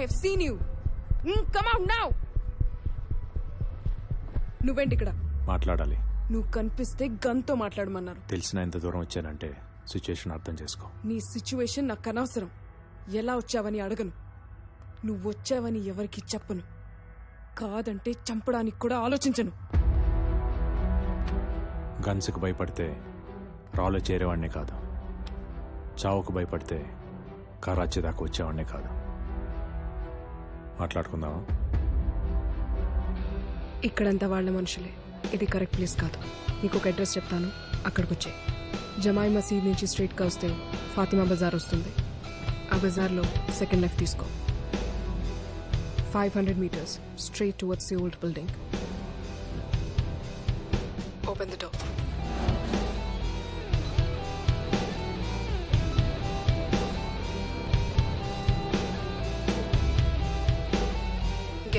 Have seen you come out now నువ్వేంటి ఇక్కడ? మాట్లాడాలి. నువ్వు కనిపిస్తే గన్తో మాట్లాడమన్నారు. తెలిసిన ఎంత దూరం వచ్చానంటే సిచ్యుయేషన్ అర్థం చేసుకో. నీ సిచ్యువేషన్ నాకు అనవసరం. ఎలా వచ్చావని అడగను. నువ్వు వచ్చావని ఎవరికి చెప్పను. కాదంటే చంపడానికి కూడా ఆలోచించను. గన్స్కి భయపడితే రాలో చేరేవాడినే కాదు. చావుకు భయపడితే కరాచీ దాకా వచ్చేవాడినే కాదు. మాట్లాడుకుందాం ఇక్కడంతా వాళ్ళ మనుషులే. ఇది కరెక్ట్ ప్లేస్ కాదు. నీకు ఒక అడ్రస్ చెప్తాను. అక్కడికి వచ్చే జమాయి మసీద్ నుంచి స్ట్రీట్గా వస్తే ఫాతిమా బజార్ వస్తుంది. ఆ బజార్లో సెకండ్ లెఫ్ట్ తీసుకో. Five hundred metres street towards the old building. Open the door.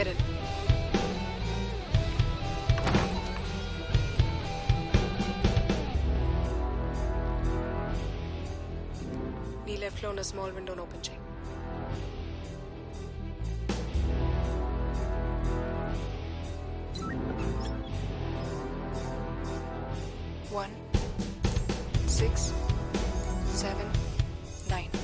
get it. Left loan a small window and open check. One, six, seven, nine.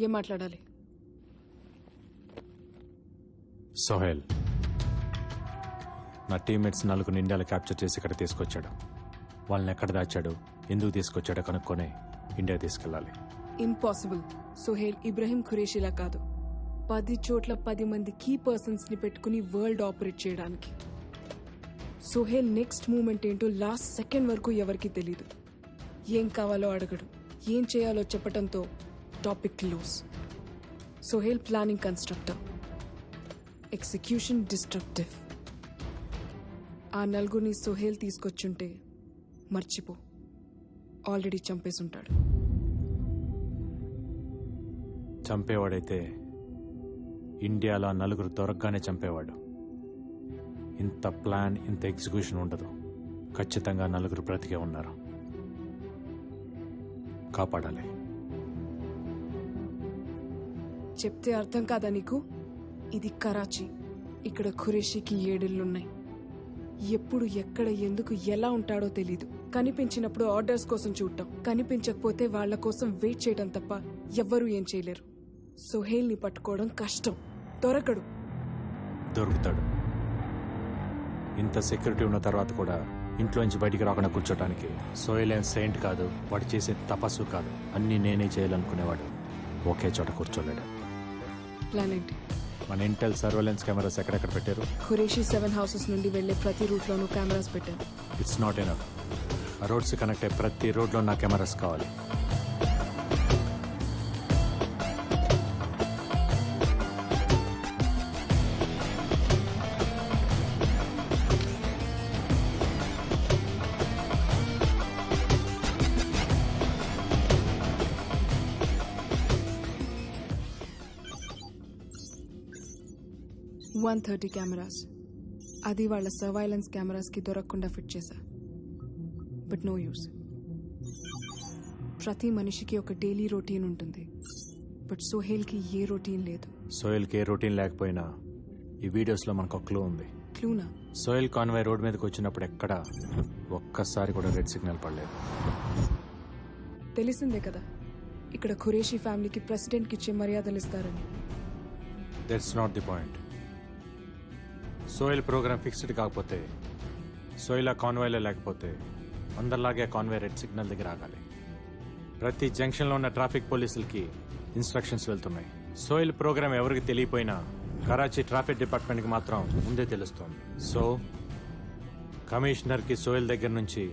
ఏం మాట్లాడాలి? సోహెల్. నా టీమ్మేట్స్ నలుగురు ఇండియాలో క్యాప్చర్ చేసి ఇక్కడ తీసుకొచ్చాడు. వాళ్ళని ఎక్కడ దాచాడు ఎందుకు తీసుకొచ్చాడో కనుక్కొని ఇండియా తీసుకెళ్ళాలి. ఇంపాసిబుల్. సుహేల్ ఇబ్రహీం ఖురేషిలా కాదు. పది చోట్ల పది మంది కీ పర్సన్స్ని పెట్టుకుని వరల్డ్ ఆపరేట్ చేయడానికి. సుహేల్ నెక్స్ట్ మూమెంట్ ఏంటో లాస్ట్ సెకండ్ వరకు ఎవరికీ తెలీదు. ఏం కావాలో అడగడు. ఏం చేయాలో చెప్పటంతో topic close Suhail planning constructor execution destructive ఆ నలుగురిని సుహేల్ తీసుకొచ్చుంటే మర్చిపో. ఆల్రెడీ చంపేసుంటాడు. చంపేవాడైతే ఇండియాలో నలుగురు దొరకగానే చంపేవాడు. ఇంత ప్లాన్ ఇంత ఎగ్జిక్యూషన్ ఉండదు. ఖచ్చితంగా నలుగురు బ్రతికే ఉన్నారు. కాపాడాలి. చెప్తే అర్థం కాదా నీకు? ఇది కరాచీ. ఇక్కడ ఖురేషీకి ఏడిళ్ళున్నాయి ఎప్పుడు ఎక్కడ ఎందుకు ఎలా ఉంటాడో తెలీదు. కనిపించినప్పుడు ఆర్డర్స్ కోసం చూడటం కనిపించకపోతే వాళ్ళ కోసం వెయిట్ చేయడం తప్ప ఎవ్వరూ ఏం చేయలేరు. సుహేల్ని పట్టుకోవడం కష్టం. దొరకడు. దొరుకుతాడు. ఇంత సెక్యూరిటీ ఉన్న తర్వాత కూడా ఇంట్లోంచి బయటికి రాకుండా కూర్చోటానికి సోయల్ ఏం సెయింట్ కాదు వాడు చేసే తపస్సు కాదు. అన్నీ నేనే చేయాలనుకునేవాడు. ఒకే చోట కూర్చోలేడు. ప్లాన్ ఏంటి? మన ఇంటెల్ సర్వేలెన్స్ కెమెరాస్ ఎక్కడెక్కడ పెట్టారు? ఖురేషీ సెవెన్ హౌసెస్ నుండి వెళ్ళే ప్రతి రూట్లోనూ కెమెరాస్ పెట్టాను it's not enough roads connect అయ్యే ప్రతి రోడ్లో నా కెమెరాస్ కావాలి. One thirty cameras. అది వాళ్ళ సర్వైలెన్స్ కెమెరాస్కి దొరకకుండా ఫిట్ చేశా. But no use. ప్రతి మనిషికి ఒక డైలీ రొటీన్ ఉంటుంది. బట్ సోహేల్కి ఏ రొటీన్ లేదు. సోయల్కి ఏ రొటీన్ లేకపోయినా ఈ వీడియోస్లో మనకు ఒక క్లూ ఉంది. క్లూనా? సోయల్ కాన్వాయ్ రోడ్ మీదకి వచ్చినప్పుడు ఎక్కడ ఒక్కసారి కూడా రెడ్ సిగ్నల్ పడలేదు. తెలిసిందే కదా. ఇక్కడ ఖురేషీ ఫ్యామిలీకి ప్రెసిడెంట్కి ఇచ్చే మర్యాదలు ఇస్తారని. That's not the point Sohail programme fixed కాకపోతే సోయిల్ ఆ కాన్వాయ్లో లేకపోతే అందరిలాగే కాన్వే కాన్వాయ్ రెడ్ సిగ్నల్ దగ్గర ఆగాలి. ప్రతి జంక్షన్లో ఉన్న ట్రాఫిక్ పోలీసులకి ఇన్స్ట్రక్షన్స్ వెళ్తున్నాయి. సోయిల్ ప్రోగ్రామ్ ఎవరికి తెలియపోయినా కరాచీ ట్రాఫిక్ డిపార్ట్మెంట్కి మాత్రం ముందే తెలుస్తోంది. సో కమిషనర్కి సోయిల్ దగ్గర నుంచి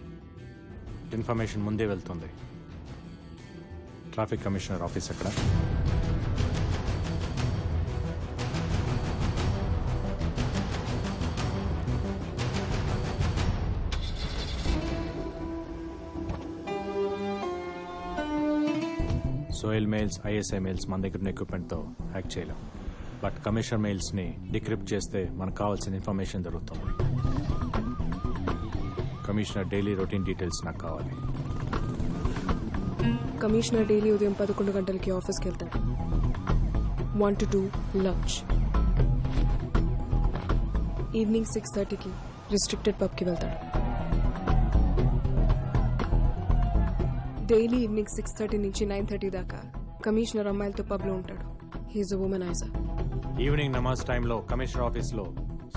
ఇన్ఫర్మేషన్ ముందే వెళ్తుంది. ట్రాఫిక్ కమిషనర్ ఆఫీస్ అక్కడ సోయిల్ మెయిల్స్ ఐఎస్ఐ మెయిల్స్ మన దగ్గర ఉన్న ఎక్విప్మెంట్తో హ్యాక్ చేయలేం. బట్ కమిషనర్ మెయిల్స్ని డిక్రిప్ట్ చేస్తే మనకు కావాల్సిన ఇన్ఫర్మేషన్ దొరుకుతుంది కమిషనర్ డైలీ రొటీన్ డీటెయిల్స్ నాకు కావాలి. కమిషనర్ డైలీ ఉదయం పదకొండు గంటలకి ఆఫీస్కి వెళ్తాడు one to two lunch evening six థర్టీకి రిస్ట్రిక్టెడ్ పబ్కి వెళ్తాడు డైలీ ఈవినింగ్ సిక్స్ థర్టీ నుంచి నైన్ థర్టీ దాకా కమిషనర్ అమ్మాయిలతో పబ్లో ఉంటాడు. He is a womaniser evening నమాజ్ టైంలో కమిషనర్ ఆఫీస్లో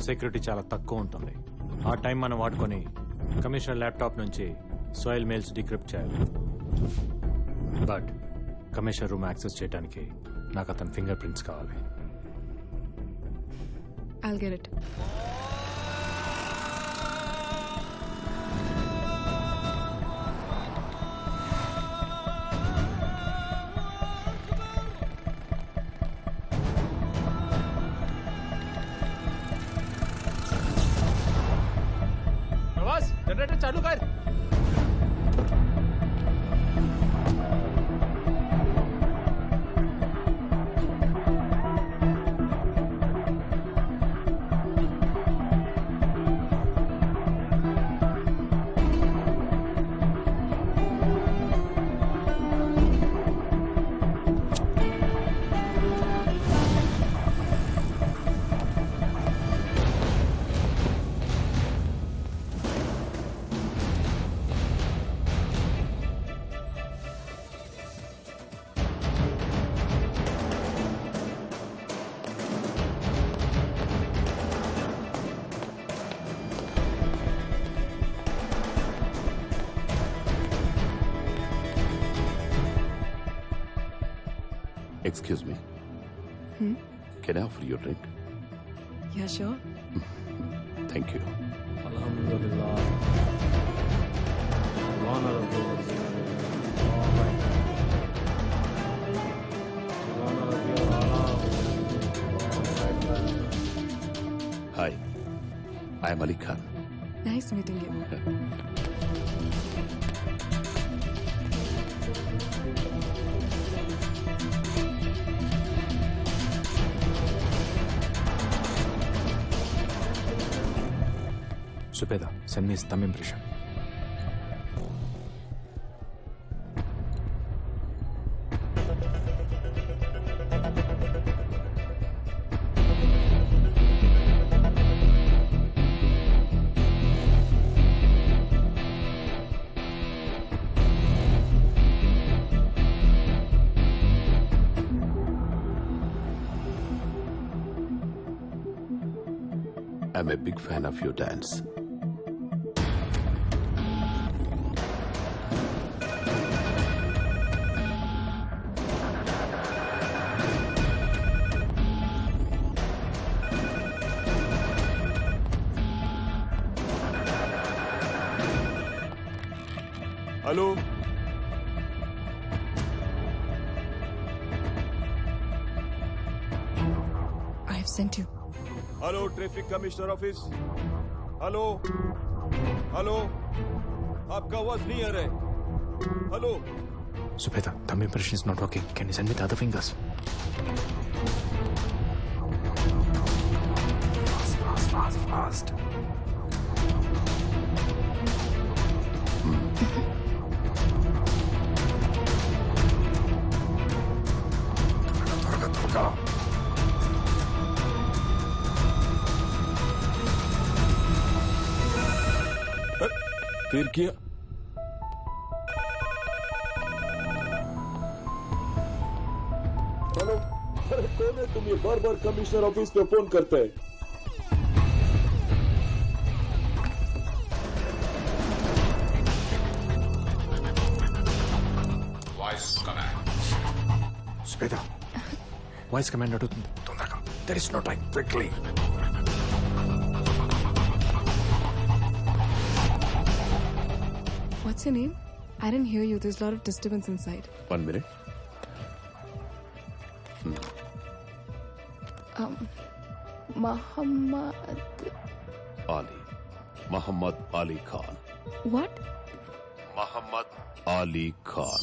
సెక్యూరిటీ చాలా తక్కువ ఉంటుంది. ఆ టైం మనం వాడుకొని కమిషనర్ ల్యాప్టాప్ నుంచి సోయిల్ మెయిల్స్ డిక్రిప్ట్ చేయాలి. బట్ కమిషనర్ రూమ్ యాక్సెస్ చేయడానికి నాకు అతని ఫింగర్ ప్రింట్స్ కావాలి. I'll get it. जनरेटर चालू कर. Excuse me. Can I offer you a drink? Yeah, sure. Thank you. Alhamdulillah. Subhana Rabbil Azim. Subhana Rabbil A'la. Hi. I am Ali Khan. Nice meeting you. Send me his thumb impression. I'm a big fan of your dance. Hello. I have sent you. Hello, Traffic Commissioner Office. Hello. Hello. आपका आवाज नहीं आ रहा thumb impression is not working. Can you send me the other fingers? Fast, fast, fast, fast. Hmm. फिर किया कौन है तुम ये बार बार कमिश्नर ऑफ़िस पे फ़ोन करते हैं? వాయిస్ కమాండ్ అడుగుతుంది తొందరగా there is no time quickly What's your name? I didn't hear you. There's a lot of disturbance inside. One minute. Muhammad. Ali. Muhammad Ali Khan. What? Muhammad Ali Khan.